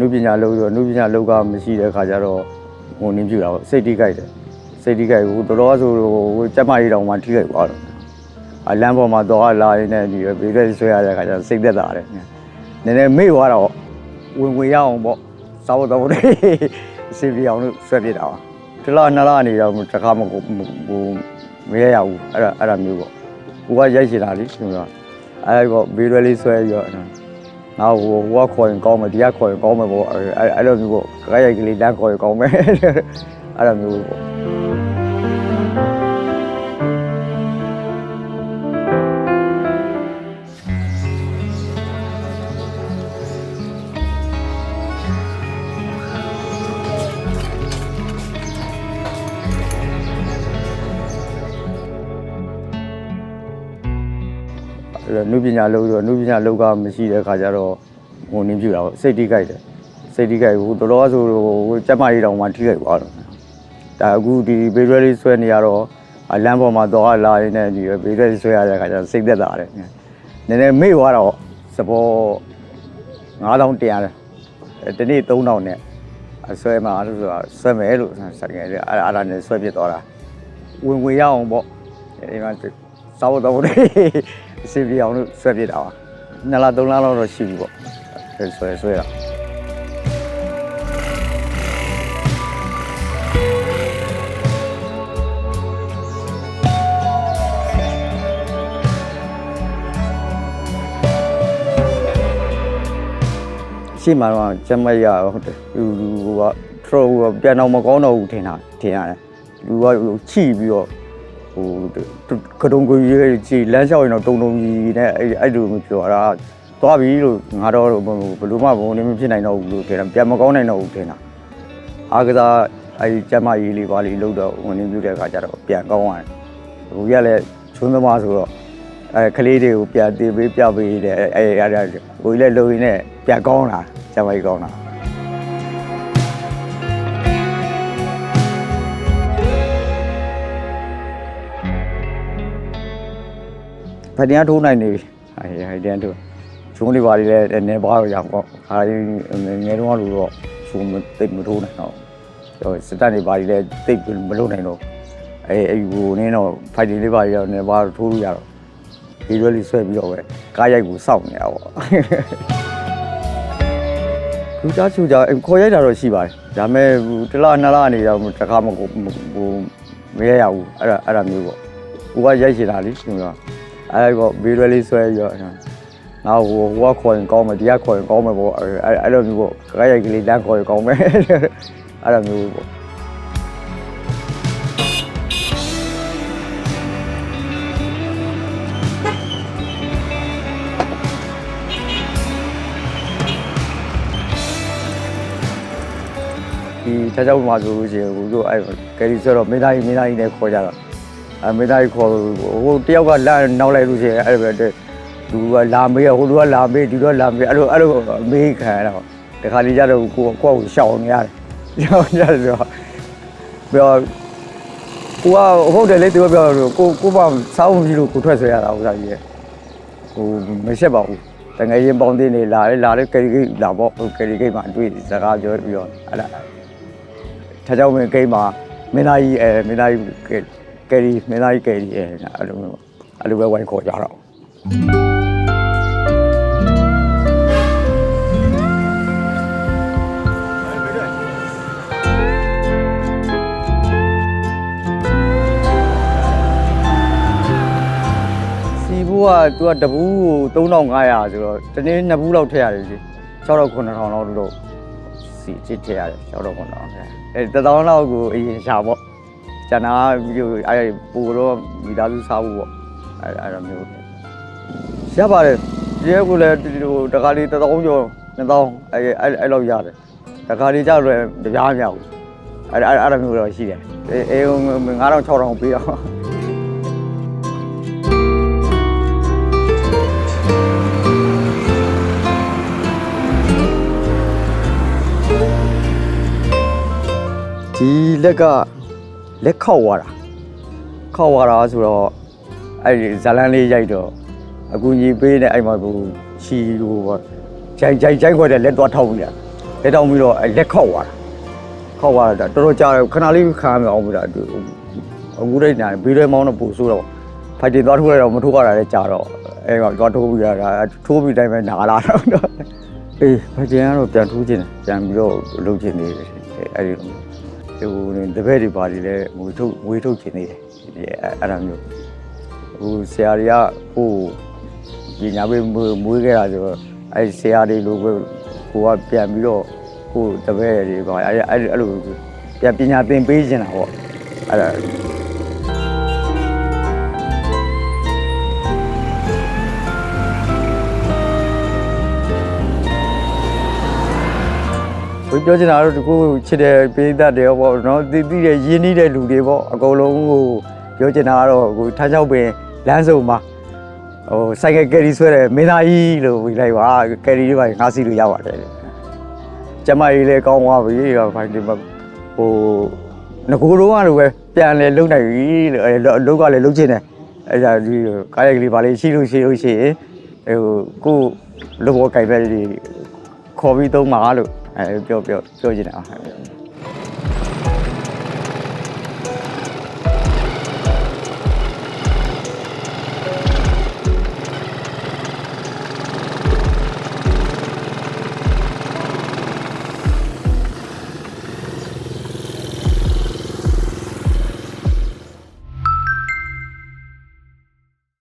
နုပညာလုံးဆိုနုပညာလောကမရှိတဲ့ခါကျတော့ဟိုနင်းပြတာပေါ့စိတ်တိကြိုက်တယ်စိတ်တိကြိုက်ဟိုတော်တော်ဆိုဟိုစက်မကြီးတောင်မှထိခိုက်သွားတော့အလမ်းပေါ်မှာတော့လာရင်းနဲ့ဒီဘေးရက်ဆွဲရတဲ့ခါကျတော့စိတ်သက်သာတယ်နည်းနည်းမေ့သွားတော့ဝင်ဝင်ရအောင်ပေါ့စားဖို့တော့အစီပြေအောင်လို့ဆွဲပြတာပါဒီလားနှစ်လားနေတော့တစ်ခါမကိုဟိုမရရဘူးအဲ့ဒါအဲ့ဒါမျိုးပေါ့ကိုကရိုက်ချင်တာလေဆိုတော့အဲ့ဒါပေါ့ဘေးရွယ်လေးဆွဲပြီးတော့ ငါဟိုဟိုကခေါ်ရင်ကောင်းမယ်ဒီကခေါ်ရင်ကောင်းမယ်ပေါ့အဲ့အဲ့အဲ့လိုမျိုးပေါ့ကြရိုက်ကလေးတန်းခေါ်ရင်ကောင်းမယ်အဲ့လိုမျိုးပေါ့ နုပညာလုံးဆိုနုပညာလောကမရှိတဲ့ခါကျတော့ဟိုနင်းပြတာပေါ့စိတ်တိကြိုက်တယ်စိတ်တိကြိုက်ဟိုတော်တော်ဆိုဟိုစက်မကြီးတောင်မှထိခိုက်သွားတော့ဒါအခုဒီဘေးရွယ်လေးဆွဲနေရတော့အလမ်းပေါ်မှာတော့လာရင်းနဲ့ဒီဘေးရွယ်လေးဆွဲရတဲ့ခါကျတော့စိတ်သက်သာတယ်နည်းနည်းမေ့သွားတော့စပေါ်9000တင်ရတယ်ဒီနေ့3000နဲ့အဆွဲမှာလို့ဆိုတာဆွဲမယ်လို့ဆိုင်ငယ်လေးအဲ့အဲ့ဒါနဲ့ဆွဲပြစ်သွားတာဝင်ဝင်ရအောင်ပေါ့ဒီမှာစားဖို့တော့ အစီပြေအောင်လို့ဆွဲပြစ်တာပါနှစ်လသုံးလလောက်တော့ရှိပြီပေါ့ဆွဲဆွဲတာရှိမှတော့ကျမရဟုတ်တယ်လူလူကထရိုကပြန်တော့မကောင်းတော့ဘူးထင်တာထင်ရတယ်လူကချိပြီးတော့ ဟိုကတုံကိုကြီးကြီးလမ်းလျှောက်ရင်တော့တုံတုံကြီးနဲ့အဲ့အဲ့လိုမျိုးပြောတာသွားပြီလို့ငါတော့ဘယ်လိုမှဘုံနေမဖြစ်နိုင်တော့ဘူးလို့ထင်တာပြန်မကောင်းနိုင်တော့ဘူးထင်တာအားကစားအဲ့ကျမကြီးလေးပါလေးလှုပ်တော့ဝင်နေပြတဲ့အခါကျတော့ပြန်ကောင်းသွားတယ်ဟိုရက်လည်းချုံးသမားဆိုတော့အဲကလေးတွေကိုပြန်တေးပေးပြပေးတယ်အဲအဲအဲ့ဟိုလည်းလှုပ်ရင်းနဲ့ပြန်ကောင်းလာကျမကြီးကောင်းလာ ဖတ်တရားထိုးနိုင်နေပြီအဲဟိုတရားထိုးချုံးလေးပါလေးလည်းနေပါတော့ရအောင်ပေါ့ခါရင်ငယ်တော့လို့တော့ချုံးတိတ်မထိုးနိုင်တော့တော့စတက်နေပါလေးလည်းတိတ်မလုပ်နိုင်တော့အဲအဲဟိုနင်းတော့ဖိုက်တင်လေးပါလေးတော့နေပါတော့ထိုးလို့ရတော့ဒီလိုလေးဆွဲပြီးတော့ပဲကားရိုက်ကိုစောင့်နေတာပေါ့လူသားချူကြခေါ်ရိုက်တာတော့ရှိပါတယ်ဒါပေမဲ့တလားနှစ်လားနေတော့တစ်ခါမကိုဟိုမရရဘူးအဲ့ဒါအဲ့ဒါမျိုးပေါ့ကိုကရိုက်ချင်တာလေဆိုတော့ အဲ့တော့ဘေးရွယ်လေးဆွဲပြီးတော့ငါဟိုဟိုကခေါ်ရင်ကောင်းမယ်ဒီကခေါ်ရင်ကောင်းမယ်ပေါ့အဲ့အဲ့လိုမျိုးပေါ့ကြရိုက်ကလေးတန်းခေါ်ရင်ကောင်းမယ်အဲ့လိုမျိုးပေါ့ဒီချာချောက်မှာဆိုလို့ရှိရင်ဟိုတို့အဲ့ကယ်ရီဆိုတော့မင်းသားကြီးမင်းသားကြီးနဲ့ခေါ်ကြတော့ အမေသားကြီးခေါ်ဟိုတယောက်ကလာနောက်လိုက်လို့ရှိရင်အဲ့လိုပဲလူကလာမေးဟိုလူကလာမေးဒီတော့လာမေးအဲ့လိုအဲ့လိုမေးခံရတော့တခါလေးကြတော့ကိုကိုကိုရှောင်နေရတယ်ရှောင်နေရတယ်ဆိုတော့ပြောကိုကဟုတ်တယ်လေသူကပြောကိုကိုပါစောင်းကြီးလို့ကိုထွက်ဆွဲရတာဥစားကြီးရဲ့ဟိုမရှက်ပါဘူးတငယ်ရင်ပေါင်းတင်နေလာလေလာလေကယ်ရီဂိတ်လာပေါ့ဟိုကယ်ရီဂိတ်မှာတွေ့စကားပြောပြီးတော့အဲ့ဒါထားကြောင်မင်းဂိတ်မှာမင်းသားကြီးအဲမင်းသားကြီး ကယ်ရီမင်းသားကြီးကယ်ရီအဲအဲ့လိုမျိုးအဲ့လိုပဲဝိုင်းခေါ်ကြတော့စီဘူးကသူကတပူးကို3500ဆိုတော့တနေ့နှစ်ဘူးလောက်ထည့်ရတယ်ကြီး6000 9000လောက်လို့စီချစ်ထည့်ရတယ်6000 9000အဲ1000လောက်ကိုအရင်ရှာပေါ့ ကျန်တာပြီးအဲ့ပူတော့မိသားစုစားဖို့ပေါ့အဲ့အဲ့လိုမျိုးရပါတယ်ဒီကလည်းဟိုတခါလေး1000ကျော်2000အဲ့အဲ့အဲ့လောက်ရတယ်တခါလေးကြတော့တပြားမရဘူးအဲ့အဲ့အဲ့လိုမျိုးတော့ရှိတယ်အေးအေး9000 6000ပေးတော့ဒီလက်က လက်ခောက်သွားတာခောက်သွားတာဆိုတော့အဲ့ဒီဇလန်းလေးရိုက်တော့အကူကြီးပေးတဲ့အဲ့မှာကိုချီဟိုပေါ့ဂျိုင်ဂျိုင်ဂျိုင်ခွက်တဲ့လက်သွားထောက်ပြီးတာလက်တောင်းပြီးတော့အဲ့လက်ခောက်သွားတာခောက်သွားတာတော်တော်ကြာတယ်ခဏလေးခါမအောင်ပြီလားအခုတိတ်ညာဘေးရဲမောင်းတော့ပူဆိုးတော့ဖိုက်တင်သွားထိုးလိုက်တော့မထိုးရတာလည်းကြာတော့အဲ့ကသွားထိုးပြီးရတာထိုးပြီးတိုင်းပဲနာလာတော့အေးဖိုက်တင်ကတော့ပြန်ထိုးခြင်းပြန်ပြီးတော့လုပ်ခြင်းနေတယ်အဲ့ဒီ ဟိုတပည့်တွေပါတွေလည်းငွေထုတ်ငွေထုတ်ခြင်းနေတယ်အဲ့ဒါမျိုးဟိုဆရာတွေကဟိုပညာပေးမွေးမွေးခဲ့တာဆိုတော့အဲဆရာတွေလိုပဲကိုကပြန်ပြီးတော့ကိုတပည့်တွေပါအဲအဲအဲ့လိုပြန်ပညာသင်ပေးနေတာပေါ့အဲ့ဒါ ဘယ်ပြောချင်တာတော့ဒီကိုချစ်တဲ့ပေးတတ်တယ်ပေါ့နော်တည်တည်တဲ့ရင်းနှီးတဲ့လူတွေပေါ့အကုန်လုံးကိုပြောချင်တာကတော့ကိုထားချောက်ပင်လမ်းစုံမှာဟိုဆိုင်ကယ်ကယ်ရီဆွဲတယ်မင်းသားကြီးလို့ဝေလိုက်ပါကယ်ရီတွေပါငါးစီလို့ရပါတယ်ကျမကြီးလည်းကောင်းသွားပြီတော့ဖိုင်ဒီမှာဟိုငကိုတော့ကလိုပဲပြန်လဲလုံနိုင်ပြီလို့အဲအလုပ်ကလည်းလုပ်ချင်တယ်အဲဒါဒီကားရိုက်ကလေးပါလေးရှိလို့ရှိလို့ရှိရင်ဟိုကိုလောဘောကြိုက်ပဲဒီခေါ်ပြီးသုံးပါလို့ အဲပြောပြောပြောချင်တာ